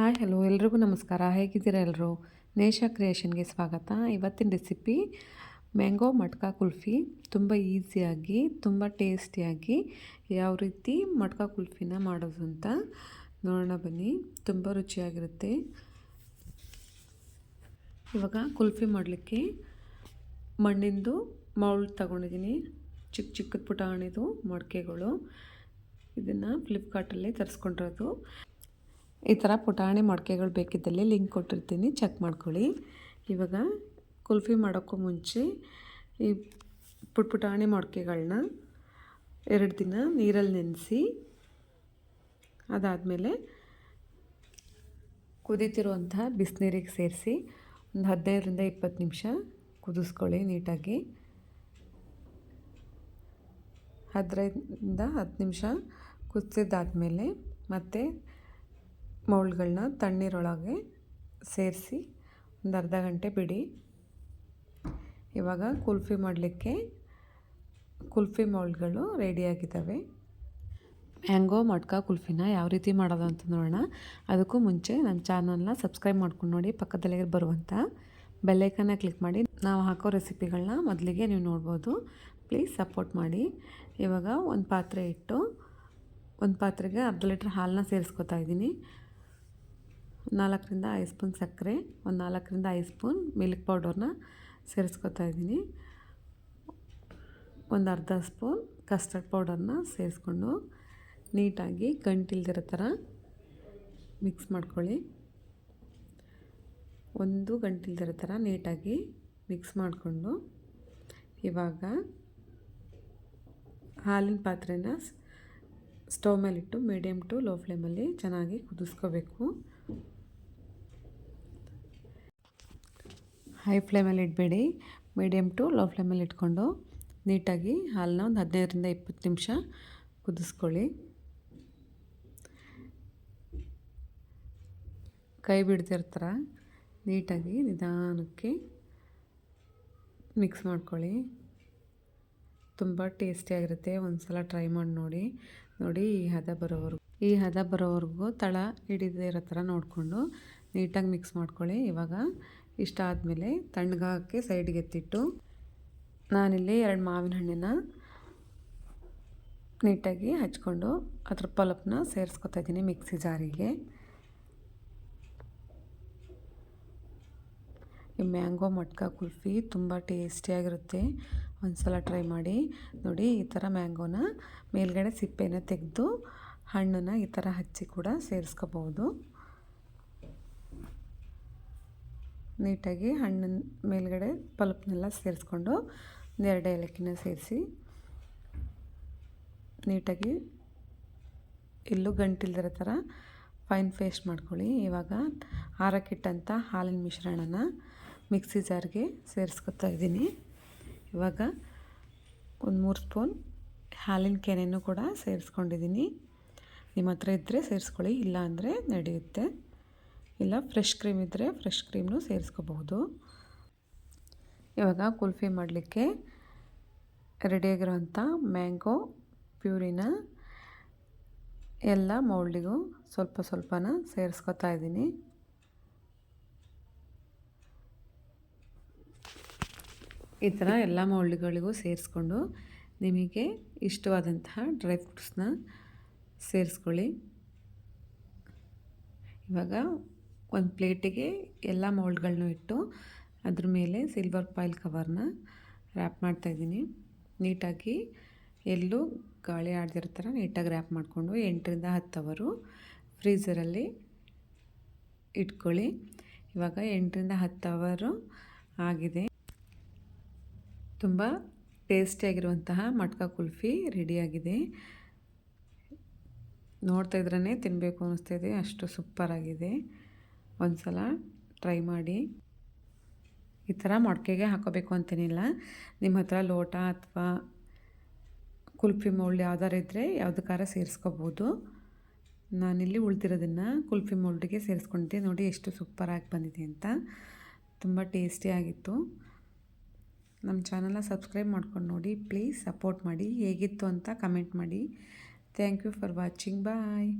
Hi, hello ಎಲ್ರಿಗೂ ನಮಸ್ಕಾರ. ಹೇಗಿದ್ದೀರಾ ಎಲ್ಲರೂ ನೇಷ ಕ್ರಿಯೇಷನ್ಗೆ ಸ್ವಾಗತ. ಇವತ್ತಿನ ರೆಸಿಪಿ ಮ್ಯಾಂಗೋ ಮಟ್ಕಾ ಕುಲ್ಫಿ. ತುಂಬ ಈಸಿಯಾಗಿ, ತುಂಬ ಟೇಸ್ಟಿಯಾಗಿ ಯಾವ ರೀತಿ ಮಟ್ಕಾ ಕುಲ್ಫಿನ ಮಾಡೋದು ಅಂತ ನೋಡೋಣ ಬನ್ನಿ. ತುಂಬ ರುಚಿಯಾಗಿರುತ್ತೆ. ಇವಾಗ ಕುಲ್ಫಿ ಮಾಡಲಿಕ್ಕೆ ಮಣ್ಣಿಂದು ಮೌಳ್ ತಗೊಂಡಿದ್ದೀನಿ. ಚಿಕ್ಕ ಚಿಕ್ಕದ ಪುಟಾಣಿದು ಮಡಿಕೆಗಳು. ಇದನ್ನು ಫ್ಲಿಪ್ಕಾರ್ಟಲ್ಲಿ ತರಿಸ್ಕೊಂಡಿರೋದು. ಈ ಥರ ಪುಟಾಣಿ ಮೊಡಕೆಗಳು ಬೇಕಿದ್ದಲ್ಲಿ ಲಿಂಕ್ ಕೊಟ್ಟಿರ್ತೀನಿ. ಚೆಕ್ ಮಾಡ್ಕೊಳ್ಳಿ. ಇವಾಗ ಕುಲ್ಫಿ ಮಾಡೋಕ್ಕೂ ಮುಂಚೆ ಈ ಪುಟ್ ಪುಟಾಣಿ ಮೊಡಕೆಗಳನ್ನ ಎರಡು ದಿನ ನೀರಲ್ಲಿ ನೆನೆಸಿ ಅದಾದಮೇಲೆ ಕುದೀತಿರುವಂಥ ಬಿಸಿನೀರಿಗೆ ಸೇರಿಸಿ ಒಂದು ಹದಿನೈದರಿಂದ ಇಪ್ಪತ್ತು ನಿಮಿಷ ಕುದಿಸ್ಕೊಳ್ಳಿ ನೀಟಾಗಿ. ಹದಿನೈದರಿಂದ ಹತ್ತು ನಿಮಿಷ ಕುದಿಸಿದ್ದಾದಮೇಲೆ ಮತ್ತೆ ಮೌಲ್ಡ್ಗಳನ್ನ ತಣ್ಣೀರೊಳಗೆ ಸೇರಿಸಿ ಒಂದು ಅರ್ಧ ಗಂಟೆ ಬಿಡಿ. ಇವಾಗ ಕುಲ್ಫಿ ಮಾಡಲಿಕ್ಕೆ ಕುಲ್ಫಿ ಮೌಲ್ಡ್ಗಳು ರೆಡಿಯಾಗಿದ್ದಾವೆ ಮ್ಯಾಂಗೋ ಮಟ್ಕಾ ಕುಲ್ಫಿನ ಯಾವ ರೀತಿ ಮಾಡೋದು ಅಂತ ನೋಡೋಣ. ಅದಕ್ಕೂ ಮುಂಚೆ ನನ್ನ ಚಾನಲ್ನ ಸಬ್ಸ್ಕ್ರೈಬ್ ಮಾಡ್ಕೊಂಡು ನೋಡಿ, ಪಕ್ಕದಲ್ಲೇ ಬರುವಂಥ ಬೆಲ್ಲೈಕನ್ನ ಕ್ಲಿಕ್ ಮಾಡಿ. ನಾವು ಹಾಕೋ ರೆಸಿಪಿಗಳನ್ನ ಮೊದಲಿಗೆ ನೀವು ನೋಡ್ಬೋದು. ಪ್ಲೀಸ್ ಸಪೋರ್ಟ್ ಮಾಡಿ. ಇವಾಗ ಒಂದು ಪಾತ್ರೆ ಇಟ್ಟು ಒಂದು ಪಾತ್ರೆಗೆ ಅರ್ಧ ಲೀಟ್ರ್ ಹಾಲನ್ನ ಸೇರಿಸ್ಕೊತಾ ಇದ್ದೀನಿ. ನಾಲ್ಕರಿಂದ ಐದು ಸ್ಪೂನ್ ಸಕ್ಕರೆ, ಒಂದು ನಾಲ್ಕರಿಂದ ಐದು ಸ್ಪೂನ್ ಮಿಲ್ಕ್ ಪೌಡರ್ನ ಸೇರಿಸ್ಕೊತಾ ಇದ್ದೀನಿ. ಒಂದು ಅರ್ಧ ಸ್ಪೂನ್ ಕಸ್ಟರ್ಡ್ ಪೌಡರ್ನ ಸೇರಿಸ್ಕೊಂಡು ನೀಟಾಗಿ ಗಂಟಿಲ್ದಿರೋ ಥರ ಮಿಕ್ಸ್ ಮಾಡ್ಕೊಳ್ಳಿ. ಒಂದು ಗಂಟಿಲ್ದಿರೋ ಥರ ನೀಟಾಗಿ ಮಿಕ್ಸ್ ಮಾಡಿಕೊಂಡು ಇವಾಗ ಹಾಲಿನ ಪಾತ್ರೆನ ಸ್ಟವ್ ಮೇಲಿಟ್ಟು ಮೀಡಿಯಮ್ ಟು ಲೋ ಫ್ಲೇಮಲ್ಲಿ ಚೆನ್ನಾಗಿ ಕುದಿಸ್ಕೋಬೇಕು. ಹೈ ಫ್ಲೇಮಲ್ಲಿ ಇಡಬೇಡಿ. ಮೀಡಿಯಮ್ ಟು ಲೋ ಫ್ಲೇಮಲ್ಲಿ ಇಟ್ಕೊಂಡು ನೀಟಾಗಿ ಹಾಲನ್ನ ಒಂದು ಹದಿನೈದರಿಂದ ಇಪ್ಪತ್ತು ನಿಮಿಷ ಕುದಿಸ್ಕೊಳ್ಳಿ. ಕೈ ಬಿಡ್ತಿರ್ತಾರ? ನೀಟಾಗಿ ನಿಧಾನಕ್ಕೆ ಮಿಕ್ಸ್ ಮಾಡ್ಕೊಳ್ಳಿ. ತುಂಬ ಟೇಸ್ಟಿಯಾಗಿರುತ್ತೆ ಒಂದು ಸಲ ಟ್ರೈ ಮಾಡಿ ನೋಡಿ. ನೋಡಿ ಈ ಹದ ಬರೋವರೆಗೂ. ಈ ಹದ ಬರೋವರೆಗೂ ತಳ ಹಿಡಿದೇ ಇರೋ ಥರ ನೋಡಿಕೊಂಡು ನೀಟಾಗಿ ಮಿಕ್ಸ್ ಮಾಡ್ಕೊಳ್ಳಿ. ಇವಾಗ ಇಷ್ಟ ಆದಮೇಲೆ ತಣ್ಣಗಾಕಿ ಸೈಡ್ಗೆ ಎತ್ತಿಟ್ಟು ನಾನಿಲ್ಲಿ ಎರಡು ಮಾವಿನ ಹಣ್ಣಿನ ನೀಟಾಗಿ ಹಚ್ಕೊಂಡು ಅದ್ರ ಪಲಪ್ನ ಸೇರಿಸ್ಕೊತಾ ಇದ್ದೀನಿ ಮಿಕ್ಸಿ ಜಾರಿಗೆ. ಈ ಮ್ಯಾಂಗೋ ಮಟ್ಕಾ ಕುಲ್ಫಿ ತುಂಬ ಟೇಸ್ಟಿಯಾಗಿರುತ್ತೆ. ಒಂದು ಸಲ ಟ್ರೈ ಮಾಡಿ ನೋಡಿ, ಈ ಥರ ಮ್ಯಾಂಗೋನ ಮೇಲ್ಗಡೆ ಸಿಪ್ಪೆನ ತೆಗೆದು ಹಣ್ಣನ್ನು ಈ ಥರ ಹಚ್ಚಿ ಕೂಡ ಸೇರಿಸ್ಕೋಬೋದು. ನೀಟಾಗಿ ಹಣ್ಣಿನ ಮೇಲ್ಗಡೆ ಪಲ್ಪ್ನೆಲ್ಲ ಸೇರಿಸ್ಕೊಂಡು ಎರಡು ಏಲಕ್ಕಿನ ಸೇರಿಸಿ ನೀಟಾಗಿ ಎಲ್ಲೂ ಗಂಟಿಲ್ದಿರೋ ಥರ ಫೈನ್ ಪೇಸ್ಟ್ ಮಾಡ್ಕೊಳ್ಳಿ. ಇವಾಗ ಹಾರಕ್ಕಿಟ್ಟಂಥ ಹಾಲಿನ ಮಿಶ್ರಣನ ಮಿಕ್ಸಿ ಜಾರ್ಗೆ ಸೇರಿಸ್ಕೊತಾ ಇದ್ದೀನಿ. ಇವಾಗ ಒಂದು ಮೂರು ಸ್ಪೂನ್ ಹಾಲಿನ ಕೆನೆಯನ್ನು ಕೂಡ ಸೇರಿಸ್ಕೊಂಡಿದ್ದೀನಿ. ನಿಮ್ಮ ಹತ್ರ ಇದ್ದರೆ ಸೇರಿಸ್ಕೊಳ್ಳಿ ಇಲ್ಲ ಅಂದರೆ ನಡೆಯುತ್ತೆ. ಇಲ್ಲ ಫ್ರೆಶ್ ಕ್ರೀಮ್ ಇದ್ದರೆ ಫ್ರೆಶ್ ಕ್ರೀಮ್ನು ಸೇರಿಸ್ಕೋಬಹುದು. ಇವಾಗ ಕುಲ್ಫಿ ಮಾಡಲಿಕ್ಕೆ ರೆಡಿಯಾಗಿರೋಂಥ ಮ್ಯಾಂಗೋ ಪ್ಯೂರಿನ ಎಲ್ಲ ಮೌಲ್ಡಿಗೂ ಸ್ವಲ್ಪ ಸ್ವಲ್ಪನ ಸೇರಿಸ್ಕೊತಾ ಇದ್ದೀನಿ. ಈ ಥರ ಎಲ್ಲ ಮೌಲ್ಡಿಗಳಿಗೂ ಸೇರಿಸ್ಕೊಂಡು ನಿಮಗೆ ಇಷ್ಟವಾದಂತಹ ಡ್ರೈ ಫ್ರೂಟ್ಸ್ನ ಸೇರಿಸ್ಕೊಳ್ಳಿ. ಇವಾಗ ಒಂದು ಪ್ಲೇಟಿಗೆ ಎಲ್ಲ ಮೌಲ್ಡ್ಗಳನ್ನೂ ಇಟ್ಟು ಅದ್ರ ಮೇಲೆ ಸಿಲ್ವರ್ ಪಾಯಿಲ್ ಕವರ್ನ ರ್ಯಾಪ್ ಮಾಡ್ತಾಯಿದ್ದೀನಿ ನೀಟಾಗಿ ಎಲ್ಲೂ ಗಾಳಿ ಆಡ್ದಿರೋ ಥರ ನೀಟಾಗಿ ರ್ಯಾಪ್ ಮಾಡಿಕೊಂಡು ಎಂಟರಿಂದ ಹತ್ತು ಅವರು ಫ್ರೀಝರಲ್ಲಿ ಇಟ್ಕೊಳ್ಳಿ. ಇವಾಗ ಎಂಟರಿಂದ ಹತ್ತು ಅವರು ಆಗಿದೆ. ತುಂಬ ಟೇಸ್ಟಿಯಾಗಿರುವಂತಹ ಮಟ್ಕಾ ಕುಲ್ಫಿ ರೆಡಿಯಾಗಿದೆ ನೋಡ್ತಾ ಇದ್ರೇ ತಿನ್ನಬೇಕು ಅನ್ನಿಸ್ತಿದೆ ಅಷ್ಟು ಸೂಪರಾಗಿದೆ ಒಂದು ಸಲ ಟ್ರೈ ಮಾಡಿ. ಈ ಥರ ಮೊಡಕೆಗೆ ಹಾಕೋಬೇಕು ಅಂತೇನಿಲ್ಲ. ನಿಮ್ಮ ಹತ್ರ ಲೋಟ ಅಥವಾ ಕುಲ್ಫಿ ಮೌಲ್ಡ್ ಯಾವ್ದಾರು ಇದ್ದರೆ ಯಾವುದಕ್ಕಾರ ಸೇರಿಸ್ಕೋಬೋದು. ನಾನಿಲ್ಲಿ ಉಳ್ದಿರೋದನ್ನು ಕುಲ್ಫಿ ಮೌಲ್ಡಿಗೆ ಸೇರಿಸ್ಕೊಂಡಿದ್ದೆ ನೋಡಿ ಎಷ್ಟು ಸೂಪರಾಗಿ ಬಂದಿದೆ ಅಂತ. ತುಂಬ ಟೇಸ್ಟಿಯಾಗಿತ್ತು ನಮ್ಮ ಚಾನಲ್ನ ಸಬ್ಸ್ಕ್ರೈಬ್ ಮಾಡ್ಕೊಂಡು ನೋಡಿ ಪ್ಲೀಸ್ ಸಪೋರ್ಟ್ ಮಾಡಿ. ಹೇಗಿತ್ತು ಅಂತ ಕಮೆಂಟ್ ಮಾಡಿ. Thank you for watching bye